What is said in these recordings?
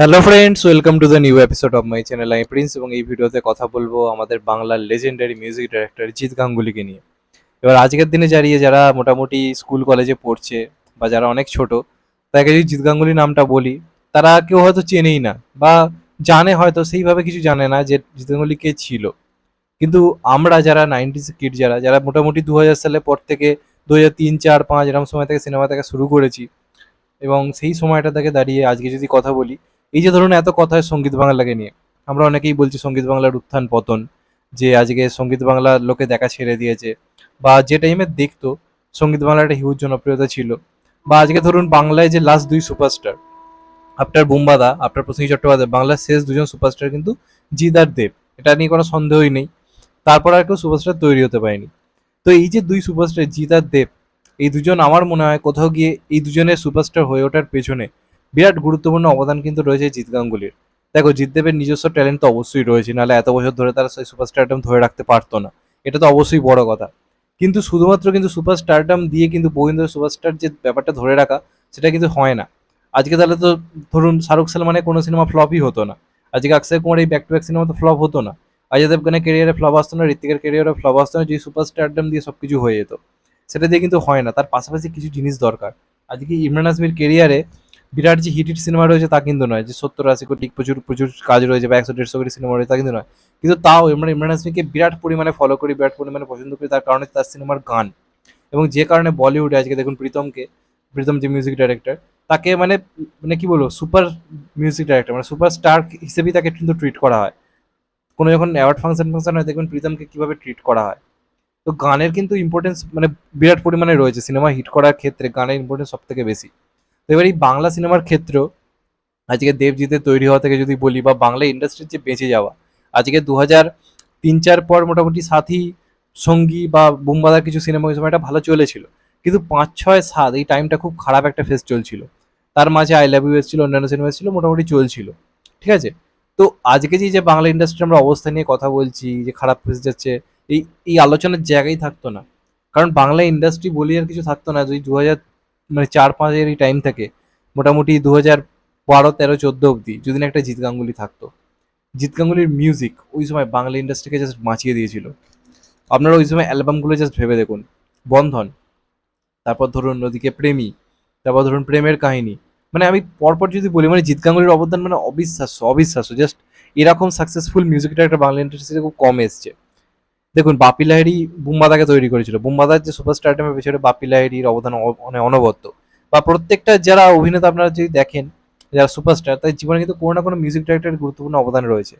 Hello friends welcome to the new episode of my channel আমি Prince এবং এই ভিডিওতে কথা বলব আমাদের বাংলার লেজেন্ডারি মিউজিক ডাইরেক্টর জিৎ গাঙ্গুলিকে নিয়ে। এবার আজকের দিনে দাঁড়িয়ে যারা মোটামুটি স্কুল কলেজে পড়ছে বা যারা অনেক ছোট তাকে যদি জিৎ গাঙ্গুলি নামটা বলি, তারা কেউ হয়তো চেনেই না বা জানে হয়তো, সেইভাবে কিছু জানে না যে জিৎ গাঙ্গুলি কে ছিল। কিন্তু আমরা যারা নাইনটিস কিড যারা যারা মোটামুটি দু হাজার সালের পর থেকে দু হাজার তিন, চার, পাঁচ এরকম সময় থেকে সিনেমা থেকে শুরু করেছি, এবং সেই সময়টা থেকে দাঁড়িয়ে আজকে যদি কথা বলি এই যে ধরুন এত কথা সংগীত বাংলাকে নিয়ে, আমরা অনেকেই বলছি সংগীত বাংলার উত্থান পতন, যে আজকে সংগীত বাংলা লোকে দেখা ছেড়ে দিয়েছে, বা যে টাইমে দেখতো সংগীত বাংলা একটা হিউজ জনপ্রিয়তা ছিল, বা আজকে ধরুন বাংলায় যে লাস্ট দুই সুপারস্টার আফটার বুম্বাদা আফটার প্রসেনজিৎ চট্টোপাধ্যায়, বাংলার শেষ দুজন সুপারস্টার কিন্তু জিৎ আর দেব, এটা নিয়ে কোনো সন্দেহই নেই, তারপর আর কেউ সুপারস্টার তৈরি হতে পারেনি। তো এই যে দুই সুপারস্টার জিৎ আর দেব, এই দুজন আমার মনে হয় কোথাও গিয়ে এই দুজনের সুপারস্টার হয়ে ওঠার পেছনে বিরাট গুরুত্বপূর্ণ অবদান কিন্তু রয়েছে জিৎ গাঙ্গুলির। দেখো জিৎদেবের নিজস্ব ট্যালেন্ট তো অবশ্যই রয়েছে, নাহলে এত বছর ধরে তারা সেই সুপারস্টারডম ধরে রাখতে পারতো না। এটা তো অবশ্যই বড় কথা। কিন্তু শুধুমাত্র কিন্তু সুপারস্টারডম দিয়ে কিন্তু বহিন্দর সুপারস্টার যে ব্যাপারটা ধরে রাখা, সেটা কিন্তু হয় না। আজকে তাহলে তো ধরুন শাহরুখ সালমানের কোনো সিনেমা ফ্লপই হতো না। আজকে অক্ষয় কুমার এই ব্যাক টু ব্যাক সিনেমা তো ফ্লপ হতো না। অজয় দেবগানের ক্যারিয়ারে ফ্লপ আসতো না ঋতিকের ক্যারিয়ারে ফ্লপ আসতো না যদি সুপারস্টারডম দিয়ে সব কিছু হয়ে যেত। সেটা দিয়ে কিন্তু হয় না। তার পাশাপাশি কিছু জিনিস দরকার। আজকে ইমরান আজমির কেরিয়ারে বিরাট যে হিট সিনেমা রয়েছে তা কিন্তু নয়, যে সত্তর আশি কোটি প্রচুর প্রচুর কাজ রয়েছে বা একশো দেড়শো কোটি সিনেমা রয়েছে তা কিন্তু নয়। কিন্তু তাও আমরা ইমরান হাসমিকে বিরাট পরিমাণে ফলো করি, বিরাট পরিমাণে পছন্দ করি, তার কারণে তার সিনেমার গান। এবং যে কারণে বলিউডে আজকে দেখুন প্রীতমকে, প্রীতম যে মিউজিক ডাইরেক্টর তাকে মানে মানে কি বলব সুপার মিউজিক ডাইরেক্টর মানে সুপার স্টার হিসেবেই তাকে কিন্তু ট্রিট করা হয়। কোনো যখন অ্যাওয়ার্ড ফাংশন ফাংশন হয়, দেখবেন প্রীতমকে কীভাবে ট্রিট করা হয়। তো গানের কিন্তু ইম্পর্টেন্স মানে বিরাট পরিমাণে রয়েছে, সিনেমা হিট করার ক্ষেত্রে গানের ইম্পর্টেন্স সব থেকে বেশি। এবার এই বাংলা সিনেমার ক্ষেত্রেও আজকে দেবজিতের তৈরি হওয়া থেকে যদি বলি বা বাংলা ইন্ডাস্ট্রির যে বেঁচে যাওয়া, আজকে দু হাজার তিন চার পর মোটামুটি সাথী, সঙ্গী বা বুমবাদার কিছু সিনেমা ওই সময়টা ভালো চলেছিল। কিন্তু পাঁচ, ছয়, সাত এই টাইমটা খুব খারাপ একটা ফেস চলছিল। তার মাঝে আই লাভ ইউ এসেছিল, অন্যান্য সিনেমা এসেছিল, মোটামুটি চলছিল। ঠিক আছে? তো আজকে যে যে বাংলা ইন্ডাস্ট্রি আমরা অবস্থা নিয়ে কথা বলছি, যে খারাপ ফেস যাচ্ছে, এই এই আলোচনার জায়গায় থাকতো না। কারণ বাংলা ইন্ডাস্ট্রি বলি আর কিছু থাকতো না। যদি দু হাজার মানে চার পাঁচেরই টাইম থাকে, মোটামুটি দু হাজার বারো তেরো চোদ্দ অবধি যদি না একটা জিৎ গাঙ্গুলি থাকতো। জিৎ গাঙ্গুলির মিউজিক ওই সময় বাংলা ইন্ডাস্ট্রিকে জাস্ট বাঁচিয়ে দিয়েছিল। আপনারা ওই সময় অ্যালবামগুলো জাস্ট ভেবে দেখুন। বন্ধন, তারপর ধরুন ওদিকে প্রেমী, তারপর ধরুন প্রেমের কাহিনী। মানে আমি পরপর যদি বলি মানে জিৎ গাঙ্গুলির অবদান মানে অবিশ্বাস্য অবিশ্বাস্য। জাস্ট এরকম সাকসেসফুল মিউজিক একটা বাংলা ইন্ডাস্ট্রিতে খুব কম এসছে। দেখুন, বাপি লাহিড়ি বুম্বাদাকে তৈরি করেছিল। বুম্বাদার যে সুপারস্টারডামের পেছনে বাপি লাহিড়ির অবদান মানে অনবদ্য। বা প্রত্যেকটা যারা অভিনেতা আপনারা যদি দেখেন, যারা সুপারস্টার তাদের জীবনে কিন্তু কোনো না কোনো মিউজিক ডাইরেক্টরের গুরুত্বপূর্ণ অবদান রয়েছে।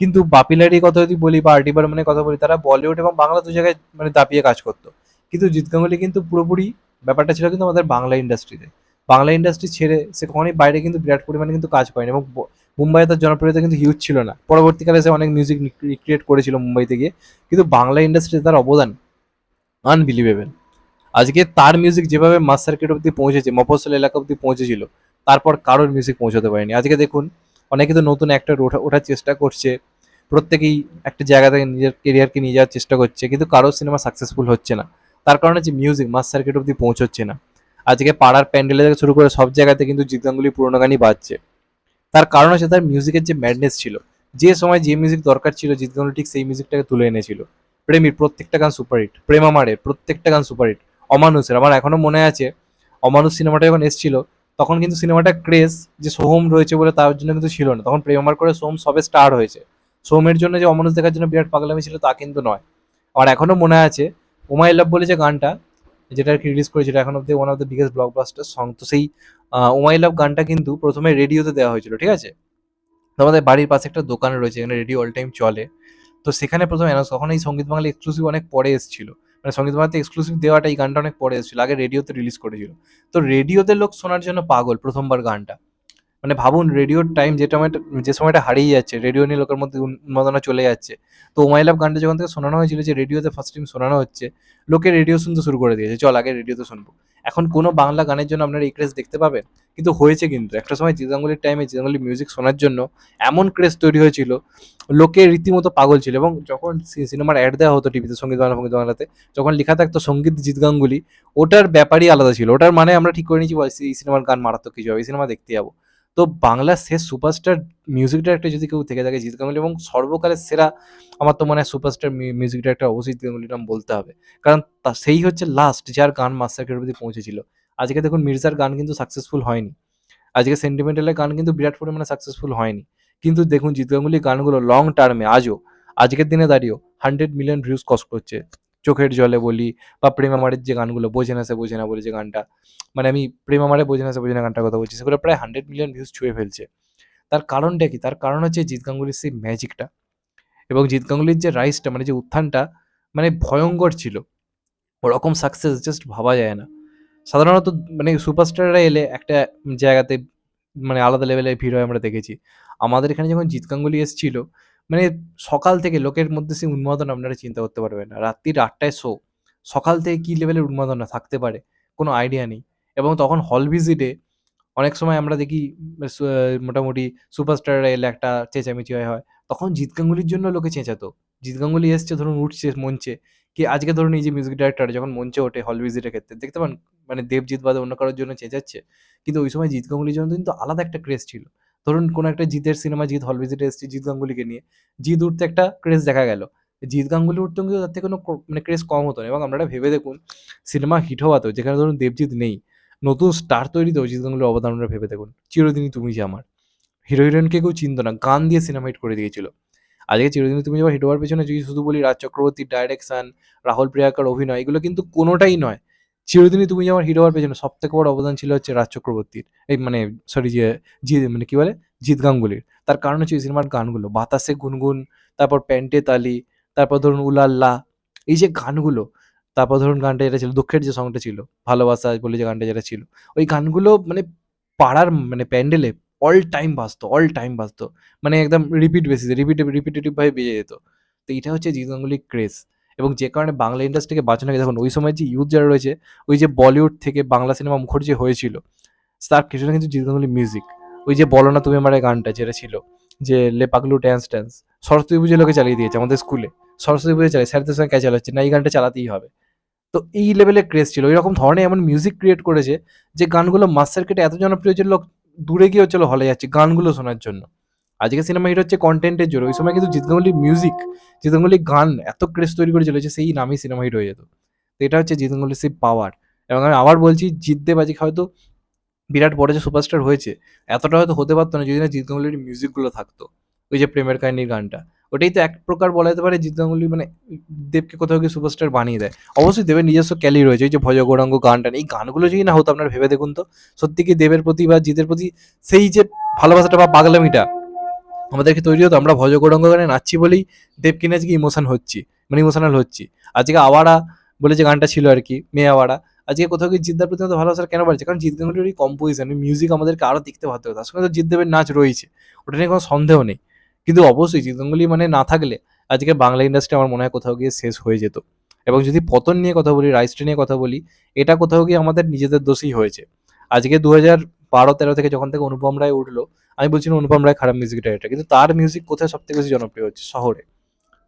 কিন্তু বাপি লাহিড়ির কথা যদি বলি বা আরটি বর্মনের কথা বলি, তারা বলিউড এবং বাংলা দু জায়গায় মানে দাপিয়ে কাজ করতো। কিন্তু জিৎ গাঙ্গুলি কিন্তু পুরোপুরি ব্যাপারটা ছিল কিন্তু আমাদের বাংলা ইন্ডাস্ট্রিতে বাংলা ইন্ডাস্ট্রি ছেড়ে সে কখনোই বাইরে কিন্তু বিরাট পরিমাণে কিন্তু কাজ করেনি এবং মুম্বাইয়ে তার জনপ্রিয়তা কিন্তু হিউজ ছিল না। পরবর্তীকালে সে অনেক মিউজিক রিক্রিয়েট করেছিল মুম্বাইতে গিয়ে। কিন্তু বাংলা ইন্ডাস্ট্রিতে তার অবদান আনবিলিভেবল আজকে তার মিউজিক যেভাবে মাস সার্কিট অব্দি পৌঁছেছে মফসল এলাকা অব্দি পৌঁছেছিল, তারপর কারোর মিউজিক পৌঁছাতে পারেনি। আজকে দেখুন, অনেকে তো নতুন অ্যাক্টর ওঠা, ওঠার চেষ্টা করছে। প্রত্যেকেই একটা জায়গা থেকে নিজের কেরিয়ারকে নিয়ে যাওয়ার চেষ্টা করছে, কিন্তু কারোর সিনেমা সাকসেসফুল হচ্ছে না। তার কারণে যে মিউজিক মাস সার্কিট অব্দি পৌঁছচ্ছে না। আজকে পাড়ার প্যান্ডেলে থেকে শুরু করে সব জায়গাতে কিন্তু জিৎ গাঙ্গুলি পুরোনো গানই বাজছে। তার কারণ হচ্ছে তার মিউজিকের যে ম্যাডনেস ছিল, যে সময় যে মিউজিক দরকার ছিল জিৎ গাঙ্গুলি ঠিক সেই মিউজিকটাকে তুলে এনেছিল। প্রেমীর প্রত্যেকটা গান সুপারহিট প্রেমামারের প্রত্যেকটা গান সুপারহিট অমানুষের আমার এখনও মনে আছে অমানুষ সিনেমাটা যখন এসেছিল, তখন কিন্তু সিনেমাটা ক্রেজ যে সোহম রয়েছে বলে তার জন্য কিন্তু ছিল না। তখন প্রেম প্রেমামার করে সোম সবে স্টার হয়েছে। সোমের জন্য যে অমানুষ দেখার জন্য বিরাট পাগলামি ছিল তা কিন্তু নয়। আমার এখনও মনে আছে ওমাই লাভ বলে যে গানটা যেটা আর কি রিলিজ করেছিল এখন অব্দি one of the biggest blockbuster song তো সেই ওমাই লাভ গানটা কিন্তু প্রথমে রেডিওতে দেওয়া হয়েছিল, ঠিক আছে? আমাদের বাড়ির পাশে একটা দোকান রয়েছে এখানে রেডিও অল টাইম চলে। তো সেখানে প্রথমে অ্যানাউন্স তখন এই সংগীত বাংলা এক্সক্লুসিভ অনেক পরে এসেছিল। মানে সংগীত বাংলাতে এক্সক্লুসিভ দেওয়াটা এই গানটা অনেক পরে এসেছিল, আগে রেডিওতে রিলিজ করেছিল। তো রেডিওতে লোক শোনার জন্য পাগল প্রথমবার গানটা। মানে ভাবুন রেডিওর টাইম যে সময়টা যে সময়টা হারিয়ে যাচ্ছে রেডিও নিয়ে লোকের মধ্যে উন- উন্মাদনা চলে যাচ্ছে। তো ওমাই লাভ গানটা যখন থেকে শোনানো হয়েছিল যে রেডিওতে ফার্স্ট টাইম শোনানো হচ্ছে লোকে রেডিও শুনতে শুরু করে দিয়েছে চল আগে রেডিওতে শুনব। এখন কোনো বাংলা গানের জন্য আপনারা এই ক্রেজ দেখতে পাবেন কিন্তু হয়েছে কিন্তু। একটা সময় জিতাঙ্গুলির টাইমে জিতাঙ্গুলি মিউজিক শোনার জন্য এমন ক্রেজ তৈরি হয়েছিল লোকে রীতিমতো পাগল ছিল এবং যখন সিনেমার অ্যাড দেওয়া হতো টিভিতে সংগীত বাংলা সংগীত বাংলাতে যখন লেখা থাকতো সংগীত জিৎ গাঙ্গুলি ওটার ব্যাপারই আলাদা ছিল। ওটার মানে আমরা ঠিক করে নিয়েছি "বাস, এই সিনেমার গান মারাত্মক কিছু হবে এই সিনেমা দেখতে যাব। তো বাংলার শেষ সুপারস্টার মিউজিক ডাইরেক্টর যদি কেউ থেকে থাকে, জিৎ গাঙ্গুলি এবং সর্বকালের সেরা, আমার তো মনে হয় সুপারস্টার মিউজিক ডাইরেক্টর অবশ্যই গাঙ্গুলির নাম বলতে হবে। কারণ তা, সেই হচ্ছে লাস্ট যার গান মাস্টার অব্দি পৌঁছেছিল। আজকে দেখুন মির্জার গান কিন্তু সাকসেসফুল হয়নি। আজকে সেন্টিমেন্টালের গান কিন্তু বিরাট পরিমাণে সাকসেসফুল হয়নি। কিন্তু দেখুন জিৎ গাঙ্গুলির গানগুলো লং টার্মে আজও, আজকের দিনে দাঁড়িয়েও হান্ড্রেড মিলিয়ন ভিউজ কষ্ট করছে। চোখের জলে বলি বা প্রেম আমারের যে গানগুলো, বোঝে না সে বোঝে না বলে যে গানটা। মানে আমি প্রেম আমারে বোঝে না সে বোঝে না গানটার কথা বলছি। সেগুলো প্রায় হান্ড্রেড মিলিয়ন ভিউজ ছুঁয়ে ফেলছে। তার কারণটা কি? তার কারণ হচ্ছে জিৎ গাঙ্গুলির সেই ম্যাজিকটা এবং জিৎ গাঙ্গুলির যে রাইসটা মানে যে উত্থানটা মানে ভয়ঙ্কর ছিল। ওরকম সাকসেস জাস্ট ভাবা যায় না। সাধারণত মানে সুপারস্টাররা এলে একটা জায়গাতে মানে আলাদা লেভেলের ভিড় হয় আমরা দেখেছি। আমাদের এখানে যখন জিৎ গাঙ্গুলি এসেছিল মানে সকাল থেকে লোকের মধ্যে সেই উন্মাদনা আপনারা চিন্তা করতে পারবেন না। রাত্রির আটটায় শো। সকাল থেকে কী লেভেলের উন্মাদনা থাকতে পারে? কোনো আইডিয়া নেই। এবং তখন হল ভিজিটে অনেক সময় আমরা দেখি মোটামুটি সুপারস্টাররা এলে একটা চেঁচামেচি হয় হয়। তখন জিৎ গাঙ্গুলির জন্য লোকে চেঁচাতো। জিৎ গাঙ্গুলি এসছে, ধরুন উঠছে মঞ্চে কি আজকে ধরুন এই যে মিউজিক ডাইরেক্টর যখন মঞ্চে ওঠে হল ভিজিটের ক্ষেত্রে, দেখতে পান? মানে দেবজিৎ বাদে অন্য কারোর জন্য চেঁচাচ্ছে। কিন্তু ওই সময় জিৎ গাঙ্গুলির জন্য কিন্তু আলাদা একটা ক্রেজ ছিল। ধরুন কোনো একটা জিতের সিনেমা জিৎ হল ভিজিটে এসছে জিৎ গাঙ্গুলিকে নিয়ে। জিৎ উঠতে একটা ক্রেজ দেখা গেল। জিৎ গাঙ্গুলি উঠতেও কিন্তু তার থেকে কোনো মানে ক্রেজ কম হতো না। এবং আপনারা ভেবে দেখুন সিনেমা হিট হওয়াতেও যেখানে ধরুন দেবজিৎ নেই, নতুন স্টার তৈরিতেও জিৎ গাঙ্গুলির অবদান আপনারা ভেবে দেখুন। চিরদিনই তুমি যে আমার। হিরো হিরোইনকে কেউ চিনতো না, গান দিয়ে সিনেমা হিট করে দিয়েছিল। আজকে চিরদিনই তুমি যাবার হিট হওয়ার পেছনে যদি শুধু বলি রাজ চক্রবর্তীর ডাইরেকশন রাহুল প্রিয়াকার অভিনয়, এগুলো কিন্তু কোনোটাই নয়। চিরদিনই তুমি আমার হিট হওয়ার পেছনে সব থেকে বড় অবদান ছিল হচ্ছে রাজ চক্রবর্তীর। এই মানে সরি যে জি মানে কি বলে? জিৎ গাঙ্গুলির। তার কারণ হচ্ছে এই সিনেমার গানগুলো। বাতাসে গুনগুন, তারপর প্যান্টে তালি, তারপর ধরুন উলাল্লা, এই যে গানগুলো, তারপর ধরুন গানটা যেটা ছিল, দুঃখের যে সংটা ছিল, ভালোবাসা বলে যে গানটা যেটা ছিল, ওই গানগুলো মানে পাড়ার মানে প্যান্ডেলে অল টাইম বাজতো অল টাইম বাজতো। মানে একদম রিপিট বেসিসে রিপিটে রিপিটেটিভ ভাবে বেজে যেত। তো এটা হচ্ছে জিৎ গাঙ্গুলির ক্রেজ এবং যে কারণে বাংলা ইন্ডাস্ট্রিকে বাঁচানো দেখুন, ওই সময় যে ইউথ যারা রয়েছে, ওই যে বলিউড থেকে বাংলা সিনেমা মুখর যে হয়েছিল, তার কিছুটা কিন্তু জিৎ গাঙ্গুলি মিউজিক ওই যে বলো না তুমি আমার গানটা যেটা ছিল, যে লে পাগলু ড্যান্স ড্যান্স সরস্বতী পুজো লোকে চালিয়ে দিয়েছে আমাদের স্কুলে সরস্বতী পুজো চালিয়ে, স্যারদের সঙ্গে ক্যাচ চালাচ্ছে? না, এই গানটা চালাতেই হবে। তো এই লেভেলের ক্রেজ ছিল। এরকম ধরনের এমন মিউজিক ক্রিয়েট করেছে, যে গানগুলো মাস সার্কিটে এত জনপ্রিয় যে লোক দূরে গিয়েও চলো হলে যাচ্ছে গানগুলো শোনার জন্য। আজকে সিনেমা হিট হচ্ছে কন্টেন্টের জন্য। ওই সময় কিন্তু জিতগাঙ্গুলির মিউজিক জিতগাঙ্গুলির গান এত ক্রেজ তৈরি করে চলেছে, সেই নামই সিনেমা হিট হয়ে যেত। তো এটা হচ্ছে জিতগাঙ্গুলির সেই পাওয়ার এবং আমি আবার বলছি জিতদেব আজকে হয়তো বিরাট বড় যে সুপারস্টার হয়েছে, এতটা হয়তো হতে পারতো না যদি না জিৎ মিউজিকগুলো থাকতো। ওই যে প্রেমের কাহিনীর গানটা। ওটাই তো এক প্রকার বলা যেতে পারে জিৎ মানে দেবকে কোথাও গিয়ে সুপারস্টার বানিয়ে দেয়। অবশ্যই দেবের নিজস্ব ক্যালি রয়েছে, ওই যে ভজ গৌরাঙ্গ গানটা এই গানগুলো যদি না হতো আপনারা ভেবে দেখুন তো, সত্যি কি দেবের প্রতি বা জিতের প্রতি সেই যে ভালোবাসাটা বা পাগলামিটা আমাদেরকে তৈরি হতো, আমরা ভজ গৌরাঙ্গ গানে নাচছি বলেই দেব কিনে আজকে ইমোশন হচ্ছি মানে ইমোশনাল হচ্ছি। আজকে আওয়ারা বলে যে গানটা ছিল আর কি, মেয়ে আওয়ারা আজকে কোথাও গিয়ে জিদ্দার প্রতি মতো ভালোবাসা কেন বাড়ছে? কারণ জিৎ গাঙ্গুলির কম্পোজিশন মিউজিক আমাদেরকে আরও দেখতে হবে তার সঙ্গে তো জিদ্দেবের নাচ রয়েছে, ওটা নিয়ে কোনো সন্দেহ নেই। কিন্তু অবশ্যই জিৎ গাঙ্গুলি মানে না থাকলে আজকে বাংলা ইন্ডাস্ট্রি আমার মনে হয় কোথাও গিয়ে শেষ হয়ে যেত। এবং যদি পতন নিয়ে কথা বলি রাইস্ট্রি নিয়ে কথা বলি, এটা কোথাও গিয়ে আমাদের নিজেদের দোষই হয়েছে। আজকে দু হাজার বারো, তেরো থেকে যখন থেকে অনুপম রায় উঠল, আমি বলছি না অনুপম রায় খারাপ মিউজিক ডাইরেক্টর কিন্তু তার মিউজিক কোথায় সব থেকে বেশি জনপ্রিয় হচ্ছে? শহরে।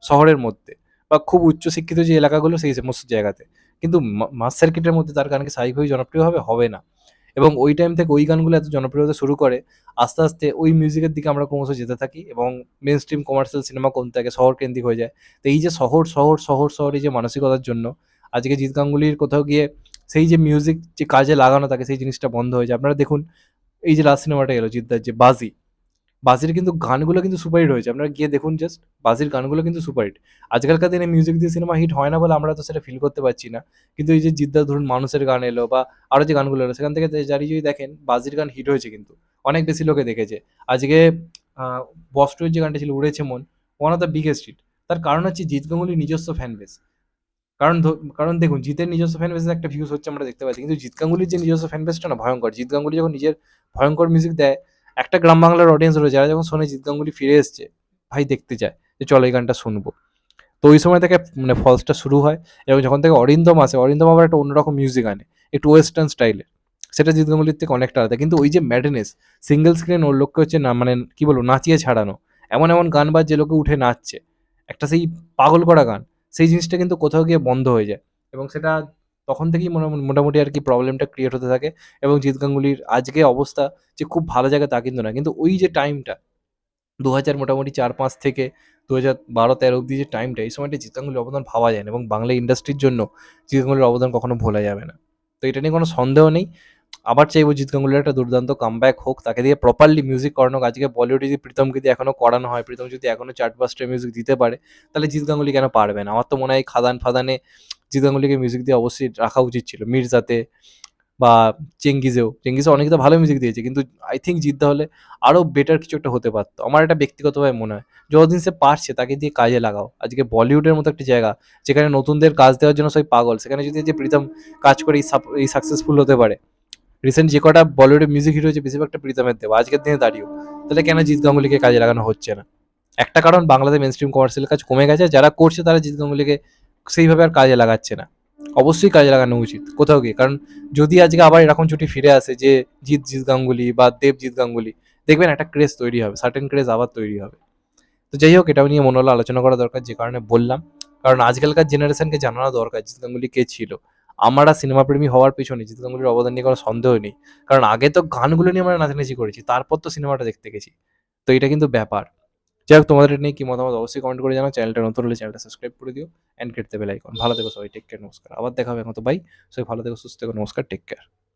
শহরের মধ্যে। বা খুব উচ্চশিক্ষিত যে এলাকাগুলো, সেই সমস্ত জায়গাতে। কিন্তু মাস সার্কিটের মধ্যে তার গানকে স্বাভাবিকভাবে জনপ্রিয় হবে? হবে না। এবং ওই টাইম থেকে ওই গানগুলো এত জনপ্রিয় হতে শুরু করে, আস্তে আস্তে ওই মিউজিকের দিকে আমরা ক্রমশ যেতে থাকি এবং মেন স্ট্রিম কমার্শিয়াল সিনেমা কমতে থাকে শহর কেন্দ্রিক হয়ে যায়। তো এই যে শহর শহর শহর শহর এই যে মানসিকতার জন্য আজকে জিৎ গাঙ্গুলির কোথাও গিয়ে সেই যে মিউজিক যে কাজে লাগানো থাকে সেই জিনিসটা বন্ধ হয়ে যায়। আপনারা দেখুন, এই যে লাস্ট সিনেমাটা এলো জিদ্দার যে বাজি। বাজির কিন্তু গানগুলো কিন্তু সুপারহিট হয়েছে। আপনারা গিয়ে দেখুন জাস্ট বাজির গানগুলো কিন্তু সুপারহিট। আজকালকার দিনে মিউজিক দিয়ে সিনেমা হিট হয় না বলে আমরা তো সেটা ফিল করতে পারছি না। কিন্তু এই যে জিদ্দার ধরুন মানুষের গান এলো বা আরও যে গানগুলো এলো, সেখান থেকে যারি যদি দেখেন, বাজির গান হিট হয়েছে কিন্তু। অনেক বেশি লোকে দেখেছে। আজকে বস্টুয়ের যে গানটা ছিল, উড়েছে মন one of the biggest hit তার কারণ হচ্ছে জিৎ গাঙ্গুলির নিজস্ব ফ্যান বেস কারণ কারণ দেখুন, জিতের নিজস্ব ফ্যান বেসের একটা ভিউজ হচ্ছে আমরা দেখতে পাচ্ছি। কিন্তু জিৎ গাঙ্গুলির যে নিজস্ব ফ্যান বেসটা না, ভয়ঙ্কর। জিৎ গাঙ্গুলি যখন নিজের ভয়ঙ্কর মিউজিক দেয়, একটা গ্রাম বাংলার অডিয়েন্স রয়েছে, যারা যখন শোনে, জিৎ গাঙ্গুলি ফিরে এসছে, ভাই দেখতে চায় যে, চলো এই গানটা শুনব। তো ওই সময় থেকে মানে ফলসটা শুরু হয় এবং যখন থেকে অরিন্দম আসে, অরিন্দম আবার একটা অন্যরকম মিউজিক আনে, একটু ওয়েস্টার্ন স্টাইলে সেটা জিৎ গাঙ্গুলির থেকে অনেকটা আলাদা। কিন্তু ওই যে ম্যাডনেস সিঙ্গেল স্ক্রিন ওর লোককে হচ্ছে না মানে কি বলব, নাচিয়ে ছাড়ানো। এমন এমন গান বাজ যে লোকে উঠে নাচছে। একটা সেই পাগল করা গান। সেই জিনিসটা কিন্তু কোথাও গিয়ে বন্ধ হয়ে যায় এবং সেটা তখন থেকেই মোটা মোটামুটি আর কি প্রবলেমটা ক্রিয়েট হতে থাকে এবং জিৎ গাঙ্গুলির আজকে অবস্থা যে খুব ভালো জায়গায় তা কিন্তু না। কিন্তু ওই যে টাইমটা ২০০০ মোটামুটি ৪-৫ থেকে ২০১২-১৩ অব্দি যে টাইমটা, এই সময়টা জিৎ গাঙ্গুলির অবদান ভাবা যায় না এবং বাংলা ইন্ডাস্ট্রির জন্য জিৎ গাঙ্গুলির অবদান কখনো ভোলা যাবে না। তো এটা নিয়ে কোনো সন্দেহ নেই। আবার চাইব জিৎ গাঙ্গুলির একটা দুর্দান্ত কামব্যাক হোক। তাকে দিয়ে প্রপারলি মিউজিক করানো। আজকে বলিউডে যদি প্রীতমকে দিয়ে এখনও করানো হয়, প্রীতম যদি এখনও চার্টবাস্টার মিউজিক দিতে পারে, তাহলে জিৎ গাঙ্গুলি কেন পারবে না? আমার তো মনে হয় খাদান-ফাদানে জিৎ গাঙ্গুলিকে মিউজিক দিয়ে অবশ্যই রাখা উচিত ছিল। মির্জাতে বা চেঙ্গিজেও। চেঙ্গিজে অনেকে তো ভালো মিউজিক দিয়েছে। কিন্তু আই থিঙ্ক জিৎ দা হলে আরও বেটার কিছু একটা হতে পারতো আমার এটা ব্যক্তিগতভাবে মনে হয়। যতদিন সে পারছে তাকে দিয়ে কাজে লাগাও। আজকে বলিউডের মতো একটা জায়গা, যেখানে নতুনদের কাজ দেওয়ার জন্য সবাই পাগল। সেখানে যদি যে প্রীতম কাজ করে এই সাকসেসফুল হতে পারে। রিসেন্ট যে কটা বলিউডে মিউজিক হিট হয়েছে বেশিরভাগটা প্রীতমের দেওয়া। আজকের দিনে দাঁড়িয়েও। তাহলে কেন জিৎ গাঙ্গুলিকে কাজে লাগানো হচ্ছে না? একটা কারণ বাংলাতে মেইনস্ট্রিম কমার্শিয়াল কাজ কমে গেছে। যারা করছে তারা জিৎ গাঙ্গুলিকে সেইভাবে আর কাজে লাগাচ্ছে না। অবশ্যই কাজে লাগানো উচিত কোথাও গিয়ে। কারণ যদি আজকে আবার এরকম ছুটি ফিরে আসে যে জিৎ, জিৎ গাঙ্গুলি বা দেব জিৎ গাঙ্গুলি, দেখবেন একটা ক্রেজ তৈরি হবে। সার্টেন ক্রেজ আবার তৈরি হবে। তো যাই হোক এটাও নিয়ে মনে হলো আলোচনা করা দরকার যে কারণে বললাম। কারণ আজকালকার জেনারেশনকে জানানো দরকার জিৎ গাঙ্গুলি কে ছিল। আমরা সিনেমা প্রেমী হওয়ার পিছনে জিৎ গাঙ্গুলির অবদান নিয়ে কোনো সন্দেহ নেই। কারণ আগে তো গানগুলো নিয়ে আমরা নাচানাচি করেছি। তারপর তো সিনেমাটা দেখতে গেছি। তো এটা কিন্তু ব্যাপার। যাই হোক তোমাদের নিয়ে কি মতামত অবশ্যই কমেন্ট করে জানাও। চ্যানেলটা নতুন হলে চ্যানেলটা সাবস্ক্রাইব করে দিও অ্যান্ড কেটে বেলাইকন ভালো থেকো সবাই। টেক কেয়ার নমস্কার। আবার দেখা হবে এখন তো বাই। সবাই ভালো থেকো, সুস্থ থেকো। নমস্কার। Take care.